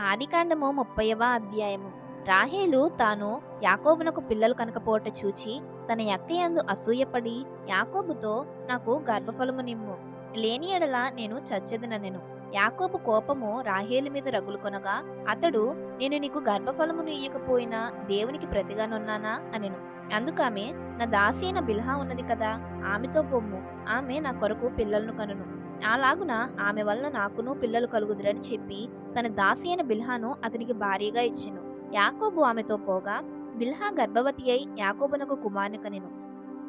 ఆదికాండము ముప్పైవ అధ్యాయము. రాహేలు తాను యాకోబునకు పిల్లలు కనకపోవట చూచి తన యక్కయందు అసూయపడి యాకోబుతో నాకు గర్భఫలము నిమ్ము. లేని ఎడల నేను చచ్చెదనెను యాకోబు కోపము రాహేలు మీద రగులుకొనగా అతడు నేను నీకు గర్భఫలమును ఇయ్యకపోయినా దేవునికి ప్రతిగానున్నానా అనెను. అందుకామె నా దాసి అయిన బిల్హా ఉన్నది కదా ఆమెతో పొమ్ము. ఆమె నా కొరకు పిల్లలను కనును. అలాగున? ఆమె వలన నాకును పిల్లలు కలుగుదురని చెప్పి తన దాసి అయిన బిల్హాను అతనికి భార్యగా ఇచ్చెను. యాకోబు ఆమెతో పోగా బిల్హా గర్భవతి అయి యాకోబునకు కుమారుని కనెను.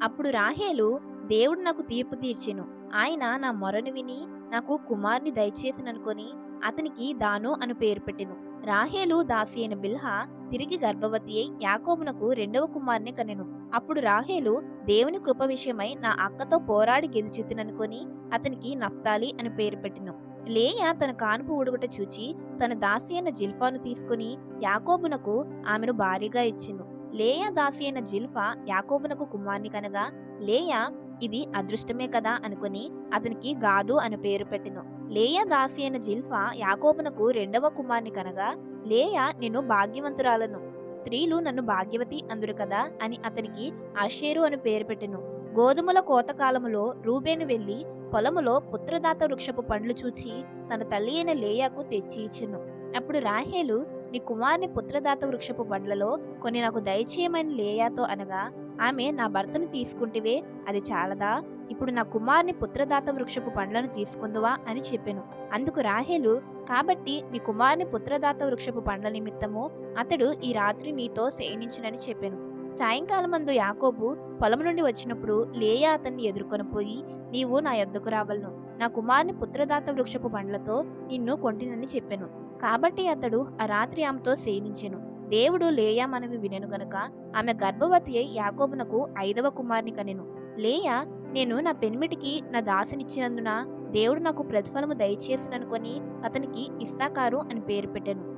అప్పుడు రాహేలు దేవుడు నాకు తీర్పు తీర్చెను. ఆయన నా మొరను విని నాకు కుమారుని దయచేసిననుకొని అతనికి దాను అను పేరు పెట్టెను. రాహేలు దాసి అయిన బిల్హా తిరిగి గర్భవతి అయి యాకోబునకు రెండవ కుమారుని కనెను. అప్పుడు రాహేలు దేవుని కృప విషయమై నా అక్కతో పోరాడి గెలిచితిననుకొని అతనికి నఫ్తాలి అని పేరు పెట్టిను. లేయా తన కానుపు ఉడుగుట చూచి తన దాసి అయిన జిల్ఫాను తీసుకుని యాకోబునకు ఆమెను భారీగా ఇచ్చెను. లేయా దాసి అయిన జిల్ఫా యాకోబునకు కుమార్ని కనగా లేయా ఇది అదృష్టమే కదా అనుకుని అతనికి గాదు అని పేరు పెట్టెను. లేయా దాసి అయిన జిల్ఫా యాకోబునకు రెండవ కుమార్ని కనగా లేయా నేను భాగ్యవంతురాలను. స్త్రీలు నన్ను భాగ్యవతి అందురు కదా అని అతనికి ఆషేరు అని పేరు పెట్టెను. గోధుమల కోతకాలములో రూబేను వెళ్ళి పొలములో పుత్రదాత వృక్షపు పండ్లు చూచి తన తల్లి అయిన లేయాకు తెచ్చి ఇచ్చెను. అప్పుడు రాహేలు నీ కుమార్ని పుత్రదాత వృక్షపు పండ్లలో కొన్ని నాకు దయచేయమని లేయాతో అనగా ఆమె నా భర్తను తీసుకుంటివే అది చాలదా? ఇప్పుడు నా కుమార్ని పుత్రదాత వృక్షపు పండ్లను తీసుకుందువా అని చెప్పెను. అందుకు రాహేలు కాబట్టి నీ కుమార్ని పుత్రదాత వృక్షపు పండ్ల నిమిత్తము అతడు ఈ రాత్రి నీతో శయనించునని చెప్పెను. సాయంకాలమందు యాకోబు పొలం నుండి వచ్చినప్పుడు లేయా అతన్ని ఎదుర్కొని పోయి నీవు నా ఎద్దుకు రావలను. నా కుమార్ని పుత్రదాత వృక్షపు పండ్లతో నిన్ను కొంటినని చెప్పెను. కాబట్టి అతడు ఆ రాత్రి ఆమెతో శయనించెను దేవుడు లేయా మనవి వినెను గనుక ఆమె గర్భవతి అయి యాకోబునకు ఐదవ కుమారుని కనెను. లేయా నేను నా పెనిమిటికి నా దాసినిచ్చినందున దేవుడు నాకు ప్రతిఫలము దయచేసిననుకొని అతనికి ఇస్సాకారు అని పేరు పెట్టెను.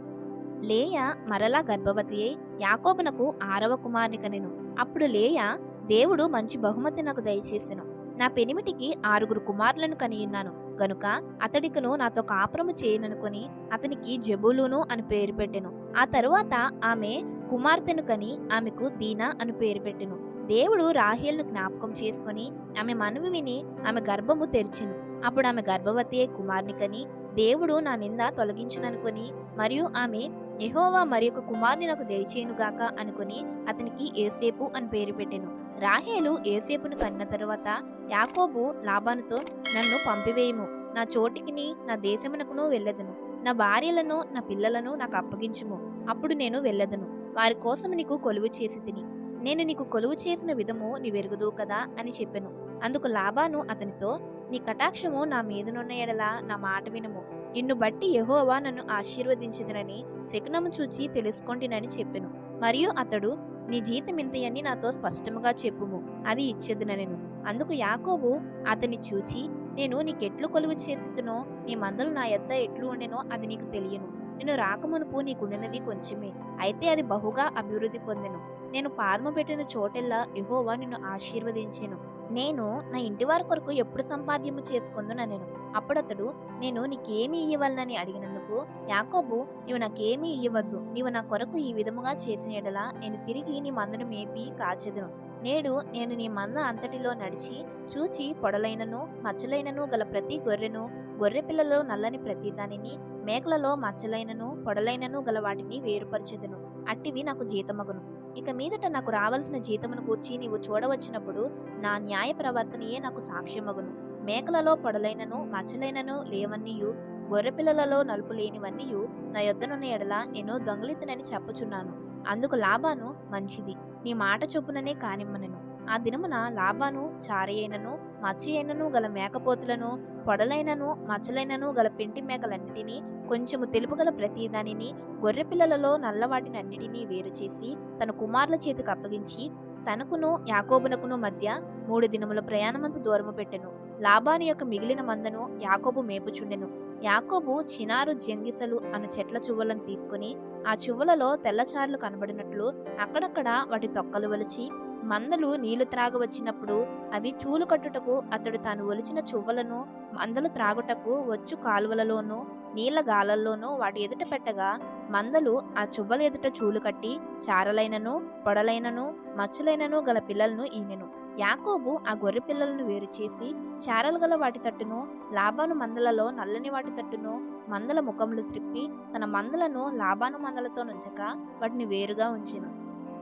లేయా మరలా గర్భవతి అయి యాకోబునకు ఆరవ కుమారుని కనెను. అప్పుడు లేయా దేవుడు మంచి బహుమతి నాకు దయచేసెను. నా పెనిమిటికి ఆరుగురు కుమారులను కనియున్నాను. గనుక అతడికను నాతో కాపురము చేయననుకొని అతనికి జబులును అని పేరు పెట్టెను. ఆ తరువాత ఆమె కుమార్తెను కని ఆమెకు దీనా అని పేరు పెట్టెను. దేవుడు రాహేల్ను జ్ఞాపకం చేసుకొని ఆమె మనవి విని ఆమె గర్భము తెరిచెను. అప్పుడు ఆమె గర్భవతి అయి కుమార్ని కని దేవుడు నా నింద తొలగించుననుకొని మరియు ఆమె ఎహోవా మరి ఒక కుమార్ని నాకు దయచేయునుగాక అనుకుని అతనికి ఏసేపు అని పేరు పెట్టెను. రాహేలు ఏసేపును కన్న తరువాత యాకోబు లాభానుతో నన్ను పంపివేయము. నా చోటికిని నా దేశమునకును వెళ్ళదును. నా భార్యలను నా పిల్లలను నాకు అప్పగించుము. అప్పుడు నేను వెళ్ళదును. వారి కోసం నీకు కొలువు చేసి తిని. నేను నీకు కొలువు చేసిన విధము నీ వెరుగుదు కదా అని చెప్పెను. అందుకు లాభాను అతనితో నీ కటాక్షము నా మీదనున్న ఎడల నా మాట వినము. నిన్ను బట్టి యహోవా నన్ను ఆశీర్వదించదనని శకునము చూచి తెలుసుకొంటినని చెప్పెను. మరియు అతడు నీ జీతం ఇంతయని నాతో స్పష్టముగా చెప్పుము. అది ఇచ్చేదనెను అందుకు యాకోబు అతని చూచి నేను నీకెట్లు కొలువు చేసితునో నీ మందలు నా ఎద్ద ఎట్లు ఉండెనో అది నీకు తెలియను. నేను రాకమునుపు నీకుండినది కొంచెమే. అయితే అది బహుగా అభివృద్ధి పొందెను. నేను పాదము పెట్టిన చోటెల్లా యహోవా నిన్ను ఆశీర్వదించాను. నేను నా ఇంటి వారి కొరకు ఎప్పుడు సంపాద్యము చేసుకుందున నేను? అప్పుడతడు నేను నీకేమి ఇయ్యవలనని అడిగినందుకు యాకోబు నీవు నాకేమీ ఇయ్యవద్దు. నీవు నా కొరకు ఈ విధముగా చేసిన ఎడలా నేను తిరిగి నీ మందను మేపి కాచెదను. నేడు నేను నీ మంద అంతటిలో నడిచి చూచి పొడలైనను మచ్చలైనను గల ప్రతి గొర్రెను గొర్రె పిల్లలు నల్లని ప్రతి దానిని మేకలలో మచ్చలైనను పొడలైనను గల వాటిని వేరుపరచెదను. అట్టివి నాకు జీతమగును. ఇక మీదట నాకు రావలసిన జీతమును కూర్చి నీవు చూడవచ్చినప్పుడు నా న్యాయ ప్రవర్తనయే నాకు సాక్ష్యమగును. మేకలలో పొడలైనను మచ్చలైనను లేవన్నీయు గొర్రెపిల్లలలో నలుపు లేనివన్నీయు నా యొద్దనున్న ఎడల నేను దొంగలితనని చెప్పుచున్నాను. అందుకు లాభాను మంచిది. నీ మాట చొప్పుననే కానిమ్మనను. ఆ దినమున లాభాను చారయైనను మచ్చయైనను గల మేకపోతులను పొడలైనను మచ్చలైనను గల పింటి మేకలన్నిటినీ కొంచెము తెలుపు గల ప్రతి దానిని గొర్రెపిల్లలలో నల్లవాటినన్నిటినీ వేరు చేసి తన కుమారుల చేతికి అప్పగించి తనకును యాకోబునకును మధ్య మూడు దినముల ప్రయాణమంత దూరము పెట్టెను. లాబాను యొక్క మిగిలిన మందను యాకోబు మేపుచుండెను. యాకోబు చినారు జంగిసలు అను చెట్ల చువ్వలను తీసుకుని ఆ చువ్వలలో తెల్లచారులు కనబడినట్లు అక్కడక్కడ వాటి తొక్కలు వలిచి మందలు నీళ్ళు త్రాగవచ్చినప్పుడు అవి చూలు కట్టుటకు అతడు తాను ఒలిచిన చువ్వలను మందలు త్రాగుటకు వచ్చు కాలువలలోనూ నీళ్ళ గాలల్లోనూ వాటి ఎదుట పెట్టగా మందలు ఆ చువ్వల ఎదుట చూలు కట్టి చారలైనను పొడలైనను మచ్చలైనను గల పిల్లలను ఈనెను. యాకోబు ఆ గొర్రె పిల్లలను వేరు చేసి చారలు గల వాటి తట్టును లాభాను మందలలో నల్లని వాటి తట్టును మందల ముఖములు త్రిప్పి తన మందలను లాభాను మందలతో నుంచక వాటిని వేరుగా ఉంచెను.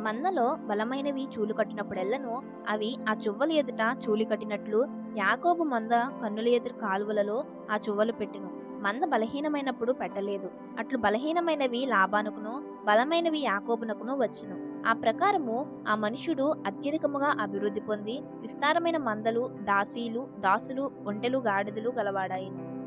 మందలో బలమైనవి చూలు కట్టినప్పుడెల్లను అవి ఆ చువ్వల ఎదుట చూలి కట్టినట్లు యాకోబు మంద కన్నుల ఎదురు కాలువలలో ఆ చువ్వలు పెట్టెను. మంద బలహీనమైనప్పుడు పెట్టలేదు. అట్లు బలహీనమైనవి లాభానుకును బలమైనవి యాకోబునకును వచ్చును. ఆ ప్రకారము ఆ మనుషుడు అత్యధికముగా అభివృద్ధి పొంది విస్తారమైన మందలు దాసీలు దాసులు ఒంటెలు గాడిదలు గలవాడాయిను.